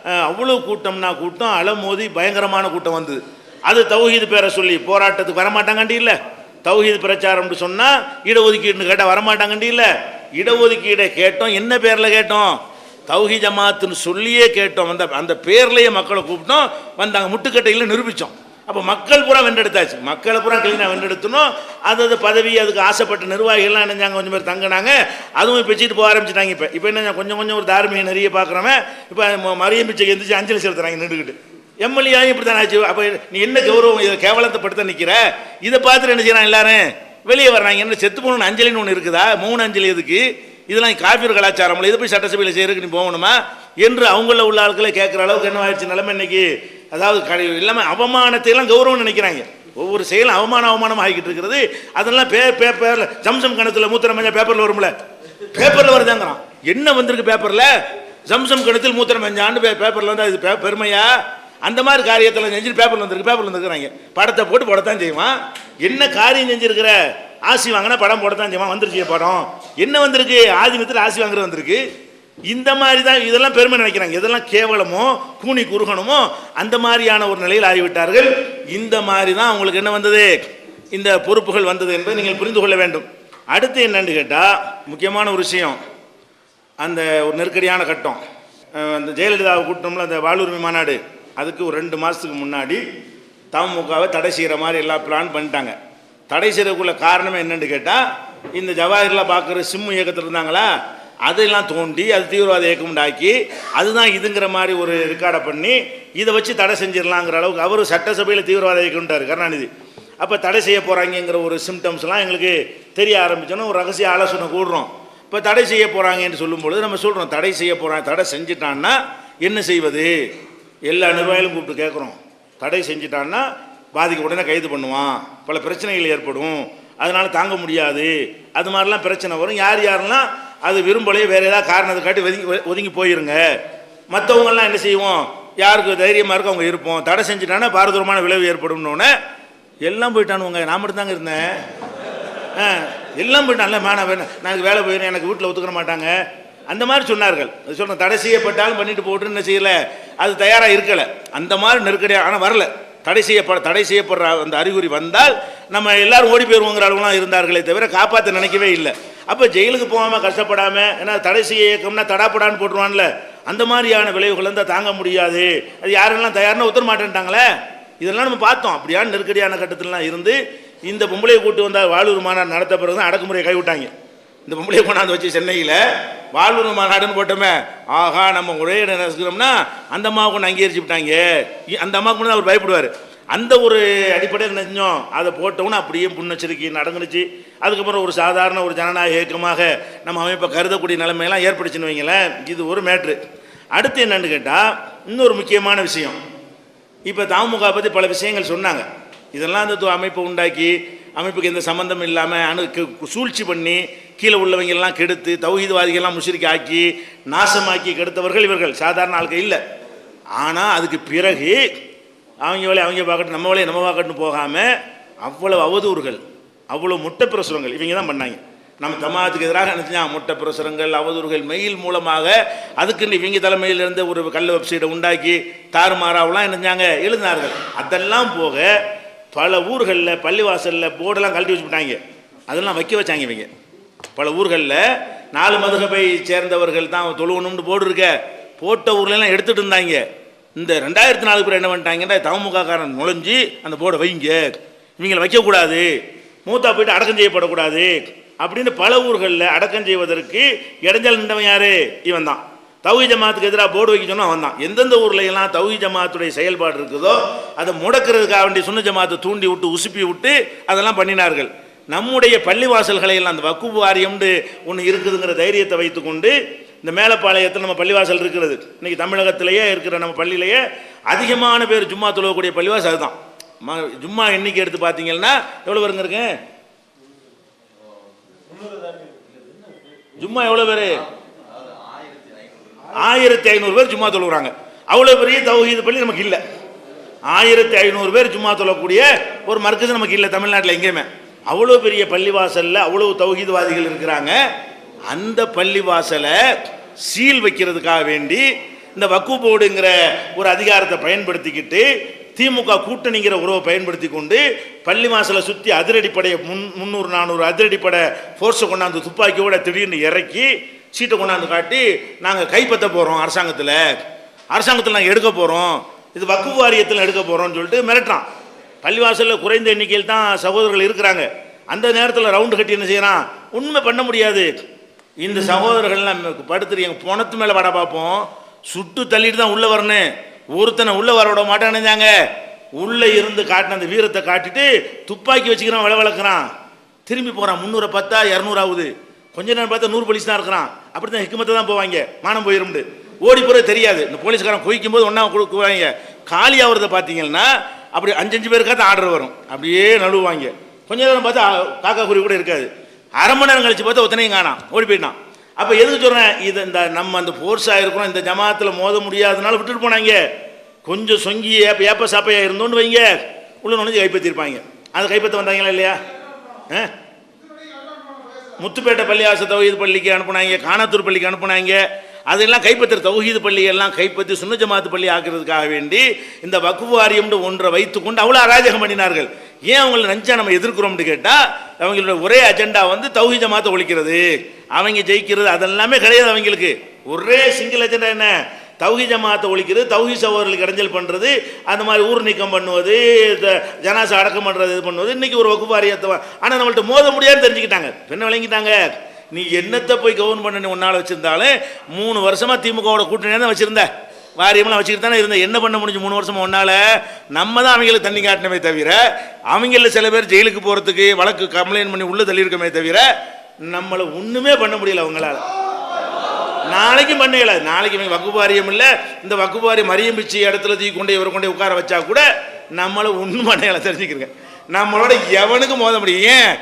அவ்வளோ கூட்டம்னா கூட்டம் அலமோதி பயங்கரமான கூட்டம் வந்தது. அது தௌஹீது பேரை சொல்லி போராட்டத்துக்கு வரமாட்டாங்கண்டி இல்லை. தௌஹீது பிரச்சாரம்னு சொன்னால் இடஒதுக்கீடுன்னு கேட்டால் வரமாட்டாங்கண்டி இல்லை. இடஒதுக்கீடை கேட்டோம். என்ன பேரில் கேட்டோம்? தௌஹி ஜமாத்துன்னு சொல்லியே கேட்டோம். அந்த அந்த பேர்லேயே மக்களை கூப்பிட்டோம். வந்தாங்க முட்டுக்கட்டையில் நிரூபித்தோம் அப்போ மக்கள் பூரா வென்றெடுத்தாச்சு. மக்களை பூரா கிளீனாக வென்றெடுத்தணும். அது அது பதவி அதுக்கு ஆசைப்பட்ட நிர்வாகிகள்லாம் நினைஞ்சாங்க கொஞ்சம் பேர் தங்கினாங்க. அதுவும் பிச்சுட்டு போக ஆரம்பிச்சிட்டாங்க இப்போ. இப்போ என்ன கொஞ்சம் கொஞ்சம் ஒரு தார்மீக நிறைய பார்க்குறவன் இப்போ மரியம் பிச்சைக்கு எந்திரிச்சு அஞ்சலி செலுத்துறாங்க நின்றுக்கிட்டு எம்எல்ஏயும் இப்படி தானே ஆச்சு. அப்போ நீ என்ன கௌரவம் இதை கேவலத்தைப்படுத்த நிற்கிற இதை பார்த்துட்டு என்ன செய்யறான் எல்லாரும்? வெளியே வர்றாங்க. என்ன செத்து போகணும்னு அஞ்சலின்னு ஒன்று இருக்குதா? மூணு அஞ்சலி எதுக்கு? இதெல்லாம் காப்பீர் கலாச்சாரம் இதை போய் சட்டசபையில் செய்யறதுக்கு நீ போகணுமா? என்று அவங்கள உள்ள ஆட்களை கேட்குற அளவுக்கு என்ன ஆயிடுச்சு? நிலைமை இன்னைக்கு அதாவது கடை எல்லாமே அவமானத்தையெல்லாம் கௌரவம்னு கௌரவம் நினைக்கிறாங்க. ஒவ்வொரு செயலும் அவமானம் அவமானம் ஆகிக்கிட்டு இருக்கிறது அதெல்லாம் பே பேப்பரில் ஜம்சம் கணத்தில் மூத்திரம் மஞ்சள் பேப்பரில் வரும்ல? பேப்பரில் வருதாங்கிறான். என்ன வந்திருக்கு பேப்பரில் ஜம்சம் கணத்தில் மூத்திரம் மஞ்சான்னு பேப்பரில் வந்து அது பே- பெருமையா? அந்த மாதிரி காரியத்தில் செஞ்சுட்டு பேப்பரில் வந்திருக்கு பேப்பரில் வந்துருக்குறாங்க. படத்தை போட்டு போடத்தான் செய்வான். என்ன காரியம் செஞ்சுருக்கிற? ஆசி வாங்கினா படம் போடத்தான் செய்வான். வந்துருச்சு படம். என்ன வந்திருக்கு? ஆதிமத்தில் ஆசி வாங்குறது வந்திருக்கு. இந்த மாதிரி தான் இதெல்லாம் பெருமை நினைக்கிறாங்க. இதெல்லாம் கேவலமோ கூனி குறுகணுமோ அந்த மாதிரியான ஒரு நிலையில் ஆகிவிட்டார்கள். இந்த மாதிரி தான் அவங்களுக்கு என்ன வந்தது? இந்த பொறுப்புகள் வந்தது என்பதை நீங்கள் புரிந்து கொள்ள வேண்டும். அடுத்து என்னன்னு கேட்டால் முக்கியமான ஒரு விஷயம். அந்த ஒரு நெருக்கடியான கட்டம். அந்த ஜெயலலிதாவை கூட்டம்ல அந்த வாழ்வுரிமை மாநாடு. அதுக்கு ஒரு ரெண்டு மாதத்துக்கு முன்னாடி தமுகவை தடை செய்கிற மாதிரி எல்லாம் பிளான் பண்ணிட்டாங்க. தடை செய்யறதுக்குள்ள காரணமே என்னன்னு கேட்டால் இந்த ஜவாஹர்லா பார்க்குற சிம்மு இயக்கத்தில் இருந்தாங்களா? அதெல்லாம் தோண்டி அது தீவிரவாத இயக்கம் உண்டாக்கி அதுதான் இதுங்கிற மாதிரி ஒரு ரெக்கார்டை பண்ணி இதை வச்சு தடை செஞ்சிடலாங்கிற அளவுக்கு அவர் சட்டசபையில் தீவிரவாத இயக்கம்ன்றார் கருணாநிதி. அப்போ தடை செய்ய போகிறாங்கங்கிற ஒரு சிம்டம்ஸ்லாம் எங்களுக்கு தெரிய ஆரம்பிச்சோன்னா ஒரு ரகசிய ஆலோசனை கூடுறோம். இப்போ தடை செய்ய போகிறாங்கன்னு சொல்லும்பொழுது நம்ம சொல்கிறோம் தடை செய்ய போகிறாங்க தடை செஞ்சிட்டான்னா என்ன செய்வது? எல்லா நிர்வாகிகளும் கூப்பிட்டு கேட்குறோம் தடை செஞ்சிட்டான்னா பாதிக்க உடனே கைது பண்ணுவான். பல பிரச்சனைகள் ஏற்படும். அதனால் தாங்க முடியாது. அது மாதிரிலாம் பிரச்சனை வரும். யார் யாரெல்லாம் அது விரும்பலையோ வேறு ஏதாவது காரணத்தை காட்டி ஒதுங்கி ஒதுங்கி போயிருங்க. மற்றவங்கெல்லாம் என்ன செய்வோம்? யாருக்கு தைரியமாக இருக்கோ அவங்க இருப்போம். தடை செஞ்சிட்டான்னா பாரதூரமான விளைவு ஏற்படும்னோடனே எல்லாம் போயிட்டானுங்க நான் மட்டும்தாங்க இருந்தேன். எல்லாம் போயிட்டான்ல மேடம் வேணும் நான் வேலை போயிடுறேன். எனக்கு வீட்டில் ஒத்துக்கிற மாட்டாங்க. அந்த மாதிரி சொன்னார்கள். அது சொல்கிறேன் தடை செய்யப்பட்டாலும் பண்ணிட்டு போட்டு என்ன செய்யலை? அது தயாராக இருக்கலை. அந்த மாதிரி நெருக்கடியாக ஆனால் வரலை. தடை செய்யப்பட தடை செய்யப்படுற அந்த அறிகுறி வந்தால் நம்ம எல்லாரும் ஓடி போயிருவோங்கிற அளவுலாம் இருந்தார்களே தவிர காப்பாற்ற நினைக்கவே இல்லை. அப்போ ஜெயிலுக்கு போகாமல் கஷ்டப்படாமல் ஏன்னா தடை செய்ய இயக்கம்னா தடாப்படான்னு போட்டுருவான்ல. அந்த மாதிரியான விளைவுகள் இருந்தால் தாங்க முடியாது. அது யாரெல்லாம் தயார்னா ஒத்துற மாட்டேன்ட்டாங்களே? இதெல்லாம் நம்ம பார்த்தோம். அப்படியான நெருக்கடியான கட்டத்திலலாம் இருந்து இந்த பொம்பளையை கூட்டு வந்தால் வாழூர் மாநாடு நடத்த பிறகு தான் அடக்குமுறையை கைவிட்டாங்க. இந்த பொம்பளையை கொண்டாந்து வச்சு சென்னையில் வாழ்வு மாநாடுன்னு போட்டோமே. ஆஹா நம்ம ஒரே இடம் ரசிக்கிறோம்னா அந்த அம்மாவை கொண்டு அங்கீகரிச்சு விட்டாங்க. இ- அந்த அம்மாவுக்கு கொண்டு அவர் பயப்படுவார். அந்த ஒரு அடிப்படையில் நினைச்சோம் அதை போட்டோம்னு அப்படியே புண்ணெச்சரிக்கை நடந்துருச்சு. அதுக்கப்புறம் ஒரு சாதாரண ஒரு ஜனநாயக இயக்கமாக நம்ம அமைப்பை கருதக்கூடிய நிலைமையெல்லாம் ஏற்படுச்சுன்னு வைங்களேன். இது ஒரு மேட்ரு. அடுத்து என்னன்னு கேட்டால் இன்னொரு முக்கியமான விஷயம். இப்போ தாமுகா பற்றி பல விஷயங்கள் சொன்னாங்க. இதெல்லாம் அந்த அமைப்பை உண்டாக்கி அமைப்புக்கு எந்த சம்மந்தம் இல்லாமல் அணுக்கு சூழ்ச்சி பண்ணி கீழே உள்ளவங்கெல்லாம் கெடுத்து தௌஹீதவாதிகள்லாம் முஷிரிக்கு ஆக்கி நாசமாக்கி கெடுத்தவர்கள் இவர்கள். சாதாரண ஆட்கள் இல்லை. ஆனால் அதுக்கு பிறகு அவங்க வேலையை அவங்க பார்க்கட்டும் நம்ம வேலையை நம்ம பார்க்கட்டும் போகாமல் அவ்வளவு அவதூறுகள் அவ்வளோ முட்டை பிரசுரங்கள் இவங்க தான் பண்ணாங்க. நம்ம தமாத்துக்கு எதிராக நினச்சா முட்டை பிரசுரங்கள் அவதூறுகள் மெயில் மூலமாக அதுக்குன்னு இவங்க தலைமையிலிருந்து ஒரு கல் வெப்சைட்டை உண்டாக்கி தாறுமாறாவெல்லாம் என்ன எழுதினார்கள். அதெல்லாம் போக பல ஊர்களில் பள்ளிவாசலில் போர்டெல்லாம் கழட்டி வச்சுட்டாங்க அதெல்லாம் வைக்க வச்சாங்க இவங்க. பல ஊர்களில் நாலு மதுகபை சேர்ந்தவர்கள் தான் தொழுவணும்னு போர்டு இருக்க. போட்ட ஊர்லலாம் எடுத்துட்டு இருந்தாங்க. இந்த ரெண்டாயிரத்தி நாலு பேர் என்ன பண்ணிட்டாங்கன்னா தமுகக்காரன் காரன் நுழைஞ்சு அந்த போர்டை வைங்க. இவங்களை வைக்கக்கூடாது. மூத்தா போயிட்டு அடக்கம் செய்யப்படக்கூடாது. அப்படின்னு பல ஊர்களில் அடக்கம் செய்வதற்கு இடைஞ்சல் நின்றவன் யாரு? இவன் தான் தௌஹி ஜமாத்துக்கு எதிராக போர்டு வைக்க சொன்னா அவன் தான். எந்தெந்த ஊர்ல எல்லாம் தௌஹி ஜமாத்துடைய செயல்பாடு இருக்குதோ அதை முடக்கிறதுக்காக வேண்டி சுன்ன ஜமாத்தை தூண்டி விட்டு உசுப்பி விட்டு அதெல்லாம் பண்ணினார்கள். நம்முடைய பள்ளிவாசல்களை எல்லாம் அந்த வக்குப்பு வாரியம்னு ஒன்று இருக்குதுங்கிற தைரியத்தை வைத்துக்கொண்டு இந்த மேலப்பாளையத்தில் நம்ம பள்ளிவாசல் இருக்கிறது. இன்னைக்கு தமிழகத்திலேயே இருக்கிற நம்ம பள்ளியிலேயே அதிகமான பேர் ஜும்மா தொழக்கூடிய பள்ளிவாசல் அதுதான். ஜும்மா எண்ணிக்கை எடுத்து பார்த்தீங்கன்னா எவ்வளோ பேருங்க இருக்கு? ஜும்மா எவ்வளோ பேர்? ஆயிரத்தி ஐநூறு பேர் ஜும்மா தொழுகிறாங்க அவ்வளோ பெரிய தௌஹீது பள்ளி நமக்கு இல்லை. ஆயிரத்தி ஐநூறு பேர் ஜும்மா தொழக்கூடிய ஒரு மர்க்கஸ் நமக்கு இல்லை தமிழ்நாட்டில் எங்கேயுமே. அவ்வளோ பெரிய பள்ளிவாசலில் அவ்வளோ தௌஹீத்வாதிகள் இருக்கிறாங்க. அந்த பள்ளிவாசலை சீல் வைக்கிறதுக்காக வேண்டி இந்த வக்கு போர்டுங்கிற ஒரு அதிகாரத்தை பயன்படுத்திக்கிட்டு திமுக கூட்டணிங்கிற உறவை பயன்படுத்தி கொண்டு பள்ளி வாசலை சுற்றி அதிரடிப்படையை முன் முந்நூறு நானூறு அதிரடிப்படை ஃபோர்ஸை கொண்டாந்து துப்பாக்கியோட திடீர்னு இறக்கி சீட்டை கொண்டாந்து காட்டி நாங்கள் கைப்பற்ற போகிறோம் அரசாங்கத்தில். அரசாங்கத்தில் நாங்கள் எடுக்க போகிறோம் இது வக்கு வாரியத்தில் எடுக்க போகிறோம்னு சொல்லிட்டு மிரட்டுறான். பள்ளிவாசலில் குறைந்த எண்ணிக்கையில் தான் சகோதரர்கள் இருக்கிறாங்க. அந்த நேரத்தில் ரவுண்டு கட்டி என்ன செய்யறான்? உண்மை பண்ண முடியாது. இந்த சகோதரர்கள்லாம் படுத்துட்டு எங்கள் பணத்து மேலே வட பார்ப்போம் சுட்டு தள்ளிட்டு தான் உள்ளே வரணும். ஒருத்தனை உள்ளே வர விட மாட்டானுங்க உள்ளே இருந்து காட்டின அந்த வீரத்தை காட்டிட்டு துப்பாக்கி வச்சுக்கிறான் விளை வளர்க்குறான். திரும்பி போகிறான் முந்நூறு பத்தா இரநூறாவது. கொஞ்ச நேரம் பார்த்தா நூறு போலீஸ் தான் இருக்கிறான். அப்படி தான் ஹிக்குமத்தை தான் போவாங்க. மானம் போயிரும்னு. ஓடி போகிறது தெரியாது. இந்த போலீஸ்காரன் குவிக்கும் போது ஒன்றா கொடுக்குவாங்க. காலி ஆகிறத பார்த்தீங்கன்னா அப்படி அஞ்சஞ்சு பேருக்காக தான் ஆர்டர் வரும். அப்படியே நழுவுவாங்க. கொஞ்ச நேரம் பார்த்தா காக்கா குறி கூட இருக்காது. அரை மணி நேரம் கழிச்சு பார்த்தா ஒத்தனையும் காணாம். ஓடி போயிட்டான். அப்போ எதுக்கு சொல்கிறேன் இது இந்த நம்ம அந்த ஃபோர்ஸாக இருக்கிறோம் இந்த ஜமாத்தில் மோத முடியாதனால விட்டுட்டு போனாங்க. கொஞ்சம் சொங்கி ஏப்ப ஏப்ப சாப்பையாக இருந்தோன்னு வைங்க. உள்ள நுழைஞ்சு கைப்பற்றிருப்பாங்க. அதை கைப்பற்ற வந்தாங்களா இல்லையா? ஆ? முத்துப்பேட்டை பள்ளியாச தௌஹீது பள்ளிக்கு அனுப்புனாங்க காணத்தூர் பள்ளிக்கு அனுப்புனாங்க. அதெல்லாம் கைப்பற்ற தௌஹீது பள்ளியெல்லாம் கைப்பற்றி சுன்ன ஜமாத்து பள்ளி ஆக்குறதுக்காக வேண்டி இந்த வக்குஃப் வாரியம்னு ஒன்றை வைத்துக்கொண்டு அவ்வளோ அராஜகம் பண்ணினார்கள். ஏன் அவங்களை நஞ்சா நம்ம எதிர்க்கிறோம்னு கேட்டால் அவங்களோட ஒரே அஜெண்டா வந்து தௌஹி ஜமாத்தை ஒழிக்கிறது. அவங்க ஜெயிக்கிறது அதெல்லாமே கிடையாது அவங்களுக்கு. ஒரே சிங்கிள் அஜெண்டா என்ன? தௌஹி ஜமாத்தை ஒழிக்கிறது தௌஹி சகோதரர்களுக்கு இடைஞ்சல் பண்ணுறது அந்த மாதிரி ஊர் நீக்கம் பண்ணுவது ஜனாசை அடக்கம் பண்ணுறது இது பண்ணுவது இன்றைக்கி ஒரு வகுப்பு ஆனால் நம்மள்ட்ட மோத முடியாதுன்னு தெரிஞ்சுக்கிட்டாங்க. பெண்ணை விளங்கிட்டாங்க நீ என்னத்தை போய் கவர்ன் பண்ண உன்னால் வச்சிருந்தாலும் மூணு வருஷமாக திமுகவோட கூட்டணியாக தான் வச்சுருந்த. வாரியமெல்லாம் வச்சுக்கிட்டு தானே இருந்தேன் என்ன பண்ண முடிஞ்சு மூணு வருஷம் ஒன்றால் நம்ம தான் அவங்களுக்கு தண்ணி காட்டினமே தவிர அவங்கள சில பேர் ஜெயிலுக்கு போகிறதுக்கு வழக்கு கம்ப்ளைண்ட் பண்ணி உள்ளே தள்ளியிருக்கமே தவிர நம்மளை ஒன்றுமே பண்ண முடியல அவங்களால. நாளைக்கும் பண்ண இயலாது நாளைக்கு இவங்க இல்லை. இந்த வகுப்பு மரியம் பிச்சு இடத்துல தூக்கி கொண்டு இவரை கொண்டு உட்கார வச்சா கூட நம்மளை ஒன்றும் பண்ண இயலாது தெரிஞ்சுக்கிறங்க. நம்மளோட எவனுக்கும் மோத முடியும். ஏன்?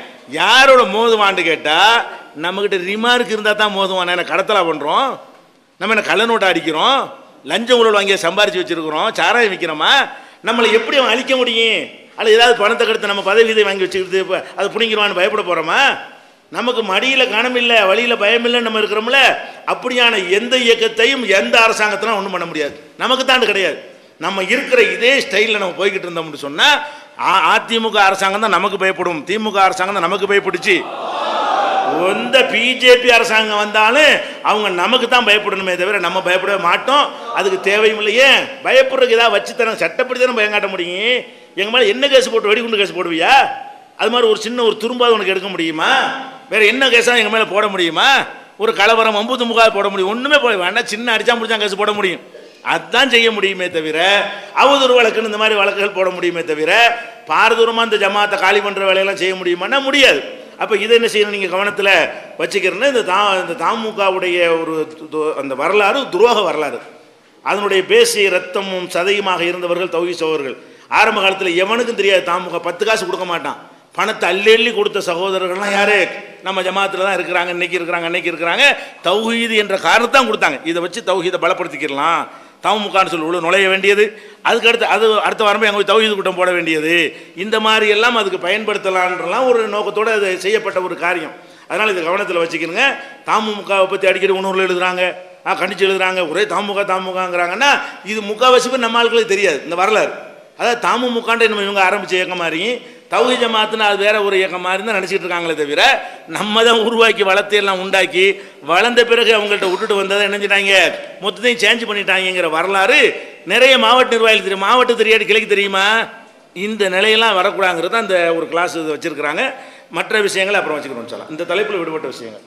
யாரோட மோதுவான்னு கேட்டால் நம்மக்கிட்ட ரிமார்க் இருந்தால் தான் மோதுவான். என்ன கடத்தலா பண்ணுறோம் நம்ம என்ன கள்ள நோட்டை அடிக்கிறோம்? லஞ்சம் ஊழல் வாங்கி சம்பாரிச்சு வச்சிருக்கிறோம்? சாராயம் விற்கிறோமா நம்மளை எப்படி அவன் அழிக்க முடியும்? அல்ல ஏதாவது பணத்தை கெடுத்து நம்ம பதவி இதை வாங்கி வச்சுக்கிறது அது பிடிங்கிருவான்னு பயப்பட போகிறோமா நமக்கு மடியில் கணமில்லை வழியில் பயமில்லைன்னு நம்ம இருக்கிறோம்ல அப்படியான எந்த இயக்கத்தையும் எந்த அரசாங்கத்திலும் ஒன்றும் பண்ண முடியாது. நமக்கு தான் கிடையாது. நம்ம இருக்கிற இதே ஸ்டைலில் நம்ம போய்கிட்டு இருந்தோம்னு சொன்னால் அதிமுக அரசாங்கம் தான் நமக்கு பயப்படும். திமுக அரசாங்கம் தான் நமக்கு பயப்படுச்சு. எந்த பிஜேபி அரசாங்கம் வந்தாலும் அவங்க நமக்கு தான் பயப்படணுமே தவிர நம்ம பயப்படவே மாட்டோம். அதுக்கு தேவையும் இல்லையே பயப்படுறதுக்கு ஏதாவது வச்சு தரோம் சட்டப்படி தானே பயம் காட்ட முடியும். எங்கள் மேலே என்ன கேஸ் போட்டு வெடிகுண்டு கேஸ் போடுவியா? அது மாதிரி ஒரு சின்ன ஒரு துரும்பாவது உனக்கு எடுக்க முடியுமா? வேற என்ன கேஸாக எங்கள் மேலே போட முடியுமா? ஒரு கலவரம் ஒம்பது முகால் போட முடியும். ஒன்றுமே போட வேண்டாம் சின்ன அடிச்சா முடிச்சா கேஸ் போட முடியும். அதுதான் செய்ய முடியுமே தவிர அவதூறு வழக்குன்னு இந்த மாதிரி வழக்குகள் போட முடியுமே தவிர பாரதூரமாக இந்த ஜமாத்தை காலி பண்ணுற வேலையெல்லாம் செய்ய முடியுமானா முடியாது. அப்போ இதை என்ன செய்யணும் நீங்கள் கவனத்தில் வச்சுக்கிறேன்னா இந்த தா இந்த தாமுகவுடைய ஒரு அந்த வரலாறு துரோக வரலாறு. அதனுடைய பேசி ரத்தமும் சதையுமாக இருந்தவர்கள் தௌகி சகோதரர்கள். ஆரம்ப காலத்தில் எவனுக்கும் தெரியாது தாமுக பத்து காசு கொடுக்க மாட்டான். பணத்தை அள்ளி அள்ளி கொடுத்த சகோதரர்கள்லாம் யாரு? நம்ம ஜமாத்தில் தான் இருக்கிறாங்க இன்னைக்கு இருக்கிறாங்க அன்னைக்கு இருக்கிறாங்க. தௌஹீது என்ற காரணத்தான் கொடுத்தாங்க. இதை வச்சு தௌஹீதை பலப்படுத்திக்கிடலாம். தவமுக்கான்னு சொல்லி உள்ள நுழைய வேண்டியது. அதுக்கு அடுத்து அது அடுத்த வாரமே அங்கே தௌஹீது கூட்டம் போட வேண்டியது. இந்த மாதிரி எல்லாம் அதுக்கு பயன்படுத்தலான்றலாம் ஒரு நோக்கத்தோடு அது செய்யப்பட்ட ஒரு காரியம். அதனால் இதை கவனத்தில் வச்சுக்கணுங்க. தாமுகாவை பற்றி அடிக்கடி உணர்வில் எழுதுறாங்க. ஆ கண்டிச்சு எழுதுறாங்க. ஒரே தாமுகா தாமுகாங்கிறாங்கன்னா இது முக்கால்வாசி நம்ம ஆட்களுக்கு தெரியாது. இந்த வரலாறு. அதாவது தாமுமுகாண்ட நம்ம இவங்க ஆரம்பிச்ச இயக்கம் மாதிரி தௌஹி ஜமாத்துன்னு அது வேற ஒரு இயக்கம் மாதிரி தான் நினச்சிட்டு இருக்காங்களே தவிர நம்ம தான் உருவாக்கி வளர்த்து எல்லாம் உண்டாக்கி வளர்ந்த பிறகு அவங்கள்ட்ட விட்டுட்டு வந்ததை நினைஞ்சிட்டாங்க. மொத்தத்தையும் சேஞ்ச் பண்ணிட்டாங்கிற வரலாறு நிறைய மாவட்ட நிர்வாகிகள் தெரியும். மாவட்ட தெரியாது கிளைக்கு தெரியுமா? இந்த நிலையெல்லாம் வரக்கூடாங்கிறது தான் இந்த ஒரு கிளாஸ் வச்சுருக்குறாங்க. மற்ற விஷயங்களை அப்புறம் வச்சுக்கிறோம் சொல்லலாம். இந்த தலைப்பில் விடுபட்ட விஷயங்கள்.